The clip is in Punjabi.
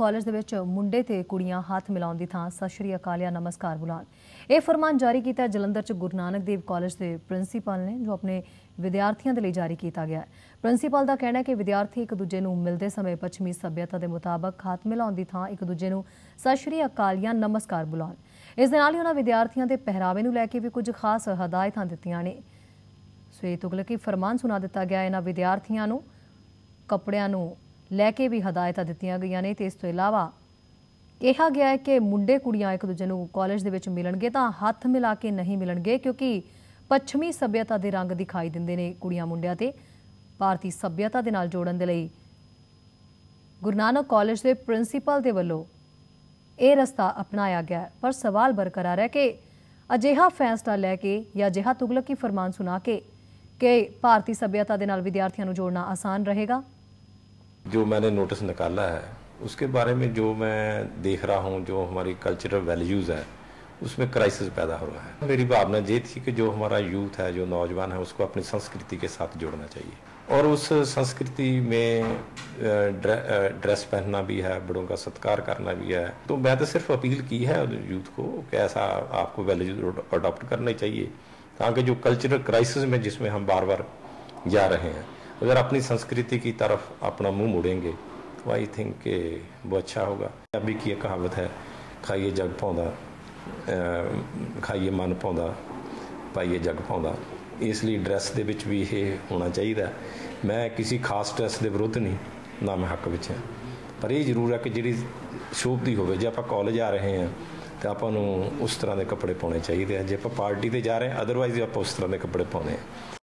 ਕਾਲਜ ਦੇ ਵਿੱਚ ਮੁੰਡੇ ਤੇ ਕੁੜੀਆਂ ਹੱਥ ਮਿਲਾਉਣ ਦੀ ਥਾਂ। ਸਤਿ ਸ਼੍ਰੀ ਅਕਾਲ ਜਾਂ ਨਮਸਕਾਰ ਬੁਲਾਉਣ। ਇਹ ਫਰਮਾਨ ਜਾਰੀ ਕੀਤਾ ਜਲੰਧਰ ਚ ਗੁਰੂ ਨਾਨਕ ਦੇਵ ਕਾਲਜ ਦੇ ਪ੍ਰਿੰਸੀਪਲ ਨੇ, ਜੋ ਆਪਣੇ ਵਿਦਿਆਰਥੀਆਂ ਦੇ ਲਈ ਜਾਰੀ ਕੀਤਾ ਗਿਆ ਹੈ। ਪ੍ਰਿੰਸੀਪਲ ਦਾ ਕਹਿਣਾ ਹੈ ਕਿ ਵਿਦਿਆਰਥੀ ਇੱਕ ਦੂਜੇ ਨੂੰ ਮਿਲਦੇ ਸਮੇਂ ਪੱਛਮੀ ਸੱਭਿਅਤਾ ਦੇ ਮੁਤਾਬਕ ਹੱਥ ਮਿਲਾਉਣ ਦੀ ਥਾਂ ਇੱਕ ਦੂਜੇ ਨੂੰ ਸਤਿ ਸ਼੍ਰੀ ਅਕਾਲ ਜਾਂ ਨਮਸਕਾਰ ਬੁਲਾਉਣ। ਇਸ ਦੇ ਨਾਲ ਹੀ ਉਹਨਾਂ ਵਿਦਿਆਰਥੀਆਂ ਦੇ ਪਹਿਰਾਵੇ ਨੂੰ ਲੈ ਕੇ ਵੀ ਕੁਝ ਖਾਸ ਹਦਾਇਤਾਂ ਦਿੱਤੀਆਂ ਨੇ। ਸੋ ਇਹ ਤੁਗਲਕੀ ਫਰਮਾਨ ਸੁਣਾ ਦਿੱਤਾ ਗਿਆ ਇਹਨਾਂ ਵਿਦਿਆਰਥੀਆਂ ਨੂੰ, ਕੱਪੜਿਆਂ ਨੂੰ ਲੈ ਕੇ ਵੀ ਹਦਾਇਤਾਂ ਦਿੱਤੀਆਂ ਗਈਆਂ ਨੇ ਤੇ ਇਸ ਤੋਂ ਇਲਾਵਾ ਕਿਹਾ ਗਿਆ ਹੈ ਕਿ ਮੁੰਡੇ ਕੁੜੀਆਂ ਇੱਕ ਦੂਜੇ ਨੂੰ ਕਾਲਜ ਦੇ ਵਿੱਚ ਮਿਲਣਗੇ ਤਾਂ ਹੱਥ ਮਿਲਾ ਕੇ ਨਹੀਂ ਮਿਲਣਗੇ ਕਿਉਂਕਿ ਪੱਛਮੀ ਸੱਭਿਅਤਾ ਦੇ ਰੰਗ ਦਿਖਾਈ ਦਿੰਦੇ ਨੇ ਕੁੜੀਆਂ ਮੁੰਡਿਆਂ ਤੇ। ਭਾਰਤੀ ਸੱਭਿਅਤਾ ਦੇ ਨਾਲ ਜੋੜਨ ਦੇ ਲਈ ਗੁਰੂ ਨਾਨਕ ਕਾਲਜ ਦੇ ਪ੍ਰਿੰਸੀਪਲ ਦੇ ਵੱਲੋਂ ਇਹ ਰਸਤਾ ਅਪਣਾਇਆ ਗਿਆ ਪਰ ਸਵਾਲ ਬਰਕਰਾਰ ਹੈ ਕਿ ਅਜਿਹਾ ਫੈਸਲਾ ਲੈ ਕੇ ਜਾਂ ਅਜਿਹਾ ਤੁਗਲਕੀ ਫਰਮਾਨ ਸੁਣਾ ਕੇ ਕਿ ਭਾਰਤੀ ਸੱਭਿਅਤਾ ਦੇ ਨਾਲ ਵਿਦਿਆਰਥੀਆਂ ਨੂੰ ਜੋੜਨਾ ਆਸਾਨ ਰਹੇਗਾ? जो मैंने नोटिस निकाला है, उसके बारे में जो मैं देख रहा हूँ, जो हमारी कल्चरल वैल्यूज़ है, उसमें क्राइसिस पैदा हो रहा है। मेरी भावना ये थी कि जो हमारा यूथ है, जो नौजवान है, उसको अपनी संस्कृति के साथ जोड़ना चाहिए। और उस संस्कृति में ड्रे- ड्रेस पहनना भी है, बड़ों का सत्कार करना भी है। तो मैं तो सिर्फ़ अपील की है यूथ को कि ऐसा आपको वैल्यूज़ अडॉप्ट करने चाहिए, ताकि जो कल्चरल क्राइसिस में जिसमें हम बार बार जा रहे हैं अगर अपनी संस्कृति की तरफ अपना मुंह मुड़ेंगे, तो आई थिंक कि वो अच्छा होगा। अभी की एक कहावत है ਖਾਈਏ ਜਗ ਪਾਉਂਦਾ ਖਾਈਏ ਮਨ ਪਾਉਂਦਾ ਪਾਈਏ ਜਗ ਪਾਉਂਦਾ ਇਸ ਲਈ ਡਰੈਸ ਦੇ ਵਿੱਚ ਵੀ ਇਹ ਹੋਣਾ ਚਾਹੀਦਾ ਮੈਂ ਕਿਸੇ ਖਾਸ ਡਰੈਸ ਦੇ ਵਿਰੁੱਧ ਨਹੀਂ ਨਾ ਮੈਂ ਹੱਕ ਵਿੱਚ ਹਾਂ ਪਰ ਇਹ ਜ਼ਰੂਰ ਹੈ ਕਿ ਜਿਹੜੀ ਸ਼ੋਭਦੀ ਹੋਵੇ ਜੇ ਆਪਾਂ ਕਾਲਜ ਆ ਰਹੇ ਹਾਂ ਤੇ ਆਪਾਂ ਨੂੰ ਉਸ ਤਰ੍ਹਾਂ ਦੇ ਕੱਪੜੇ ਪਾਉਣੇ ਚਾਹੀਦੇ ਆ ਜੇ ਆਪਾਂ ਪਾਰਟੀ ਤੇ ਜਾ ਰਹੇ ਹਾਂ ਅਦਰਵਾਈਜ਼ ਆਪਾਂ ਉਸ ਤਰ੍ਹਾਂ ਦੇ ਕੱਪੜੇ ਪਾਉਣੇ ਆ